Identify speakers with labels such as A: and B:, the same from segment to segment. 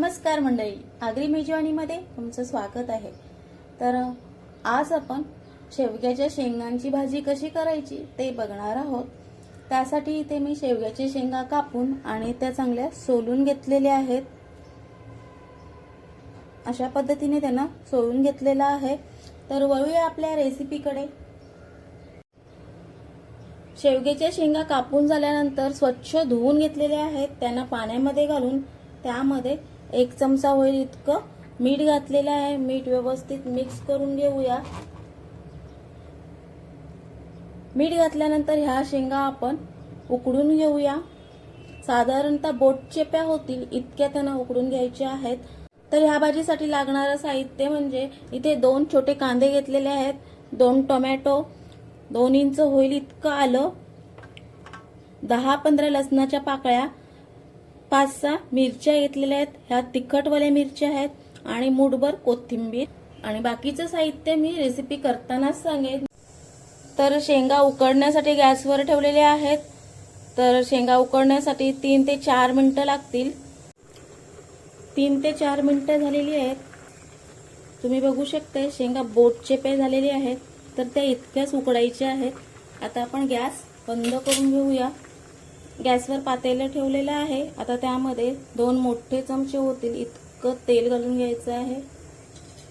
A: नमस्कार मंडळी. आगरी मेजवानीमध्ये तुमचं स्वागत आहे. तर आज आपण शेवग्याच्या शेंगांची भाजी कशी करायची ते बघणार आहोत. त्यासाठी इथे मी शेवग्याच्या शेंगा कापून आणि त्या चांगल्या सोलून घेतलेल्या आहेत. अशा पद्धतीने त्यांना सोलून घेतलेला आहे. तर वळूया आपल्या रेसिपीकडे. शेवग्याच्या शेंगा कापून झाल्यानंतर स्वच्छ धुवून घेतलेल्या आहेत. त्यांना पाण्यामध्ये घालून त्यामध्ये एक चमचा होईल इतकं. मीठ घातलेलं आहे. मीठ व्यवस्थित मिक्स करून घेऊया. मीठ घातल्यानंतर ह्या शेंगा आपण उकडून घेऊया. साधारणतः बोटचेप्या होतील. इतक्या त्यांना उकडून घ्यायच्या आहेत. तर ह्या भाजीसाठी लागणारं साहित्य म्हणजे इथे दोन छोटे कांदे घेतलेले आहेत. दोन टोमॅटो. दोन इंच होईल इतकं आलं. दहा पंधरा लसणाच्या पाकळ्या. पाच सहा मिरच्या घेतलेल्या आहेत. ह्या तिखटवाल्या मिरच्या आहेत आणि मुठभर कोथिंबीर. आणि बाकीचं साहित्य मी रेसिपी करतानाच सांगेन. तर शेंगा उकडण्यासाठी गॅसवर ठेवलेले आहेत. तर शेंगा उकडण्यासाठी तीन ते चार मिनटं लागतील. तीन ते चार मिनटं झालेली आहेत. तुम्ही बघू शकता शेंगा बोटचे पे झालेले आहेत. तर त्या इतक्याच उकडायच्या आहेत. आता आपण गॅस बंद करून घेऊया. गॅसवर पातेलं ठेवलेलं आहे. आता त्यामध्ये दोन मोठे चमचे होतील. इतकं तेल घालून घ्यायचं आहे.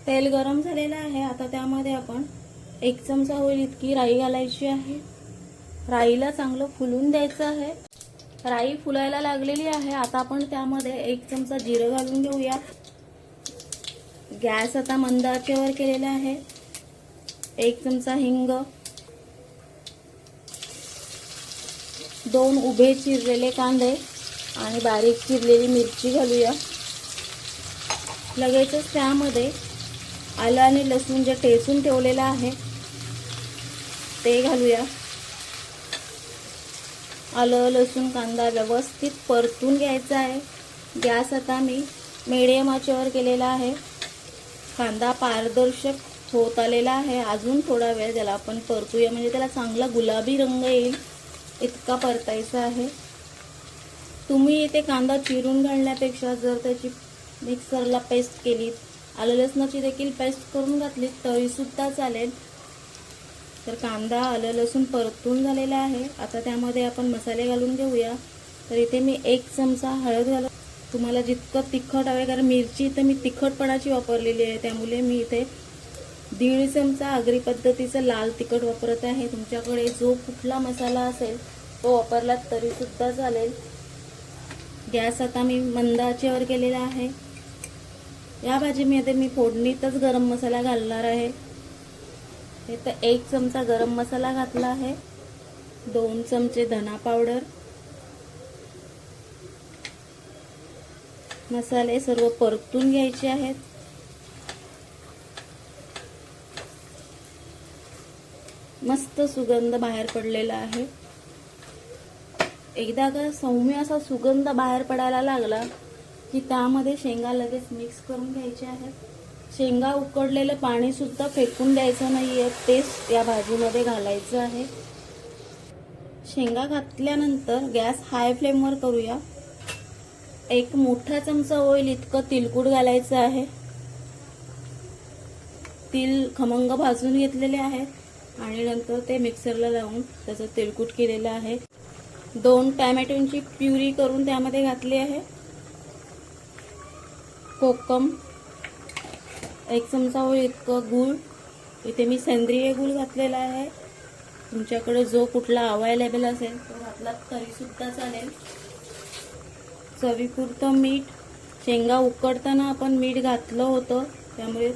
A: तेल गरम झालेलं आहे. आता त्यामध्ये आपण एक चमचा होईल. इतकी राई घालायची आहे. राईला चांगलं फुलून द्यायचं आहे. राई फुलायला लागलेली आहे. आता आपण त्यामध्ये एक चमचा जिरं घालून घेऊया. गॅस आता मंद आचेवर केलेला आहे. एक चमचा हिंग दोन उभे चिरलेले कांदे आणि बारीक चिरलेली मिरची घालूया. लगेचच त्यामध्ये आलं आणि लसूण जे टेसून ठेवलेलं आहे ते घालूया. आलं लसूण कांदा व्यवस्थित परतून घ्यायचा आहे. गॅस आता मी मिडियम आचेवर केलेला आहे. कांदा पारदर्शक होत आलेला आहे. अजून थोडा वेळ त्याला आपण परतूया. म्हणजे त्याला चांगला गुलाबी रंग येईल. इतका परतायचा आहे. तुम्ही इथे कांदा चिरून घालण्यापेक्षा जर त्याची मिक्सरला पेस्ट केली आलं लसणाची देखील पेस्ट करून घातली तरीसुद्धा चालेल. तर कांदा आलं लसूण परतून झालेला आहे. आता त्यामध्ये आपण मसाले घालून घेऊया. तर इथे मी एक चमचा हळद घाल तुम्हाला जितकं तिखट हवे कारण मिरची इथे मी तिखटपणाची वापरलेली आहे त्यामुळे मी इथे दीड चमचा आगरी पद्धतीचं लाल तिखट वापरत आहे. तुमच्याकडे जो कुठला मसाला असेल तो वापरलात तरीसुद्धा चालेल. गॅस आता मी मंद आचेवर केलेला आहे. या भाजीमध्ये मी फोडणीतच गरम मसाला घालणार आहे. हे तर एक चमचा गरम मसाला घातला आहे. दोन चमचे धना पावडर. मसाले सर्व परतून घ्यायचे आहेत. मस्त सुगंध बाहेर पडलेला आहे. एकदा का सौम्य असा सुगंध बाहेर पडायला लागला की त्यामध्ये शेंगा लगेच मिक्स करून घ्यायचे आहेत. शेंगा उकडलेलं पाणी सुद्धा फेकून द्यायचं नाही आहे तेच या भाजीमध्ये घालायचं आहे. शेंगा घातल्यानंतर गॅस हाय फ्लेमवर करूया. एक मोठा चमचा ऑइल इतकं तिलकूट घालायचं आहे. तिल खमंग भाजून घेतलेले आहेत. आणि नंतर ते मिक्सरला लावून त्याचं तेलकूट केलेलं आहे. दोन टॅमॅटोंची प्युरी करून त्यामध्ये घातली आहे. कोकम एक चमचा होईल इतकं गूळ. इथे मी सेंद्रिय गूळ घातलेला आहे. तुमच्याकडे जो कुठला अवेलेबल असेल तो घातला तरीसुद्धा चालेल. चवीपुरतं मीठ. शेंगा उकडताना आपण मीठ घातलं होतं त्यामुळे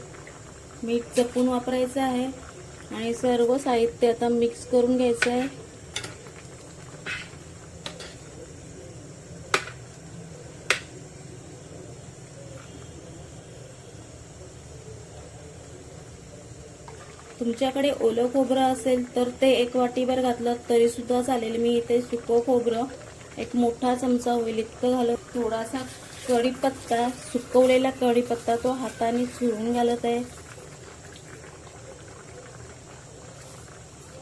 A: मीठ चपून वापरायचं आहे. आणि सर्व साहित्य आता मिक्स करून घ्यायचं आहे. तुमच्याकडे ओलं खोबरं असेल तर ते एक वाटीभर घातलं तरी सुद्धा चालेल. मी इथे सुकं खोबरं एक मोठा चमचा होईल इतकं घालत थोडासा कढीपत्ता सुकवलेला कढीपत्ता तो हाताने चुरून घालत आहे.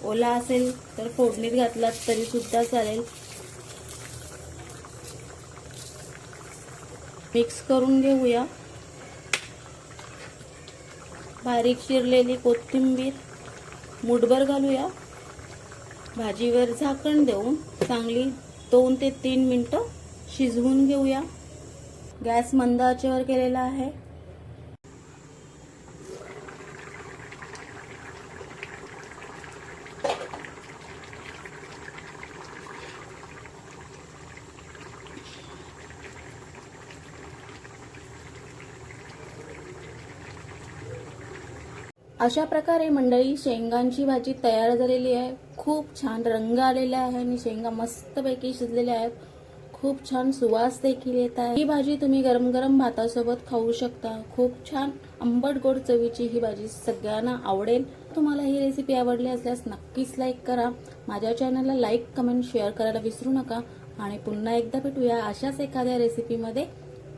A: ओला असेल तर फोडणीत घातलात तरी सुद्धा चालेल. मिक्स करून घेऊया. बारीक चिरलेली कोथिंबीर मुठभर घालूया. भाजीवर झाकण देऊन चांगली दोन ते तीन मिनटं शिजवून घेऊया. गॅस मंद आचेवर केलेला आहे. अशा प्रकारे मंडळी शेंगांची भाजी तयार झालेली आहे. खूप छान रंग आलेला आहे आणि शेंगा मस्तपैकी शिजलेल्या आहेत. खूप छान सुवास देखील येत आहे. ही भाजी तुम्ही गरम गरम भातासोबत खाऊ शकता. खूप छान आंबट गोड चवीची ही भाजी सगळ्यांना आवडेल. तुम्हाला ही रेसिपी आवडली असल्यास नक्कीच लाईक करा. माझ्या चॅनलला लाईक कमेंट शेअर करायला विसरू नका. आणि पुन्हा एकदा भेटूया अशाच एखाद्या रेसिपीमध्ये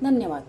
A: धन्यवाद.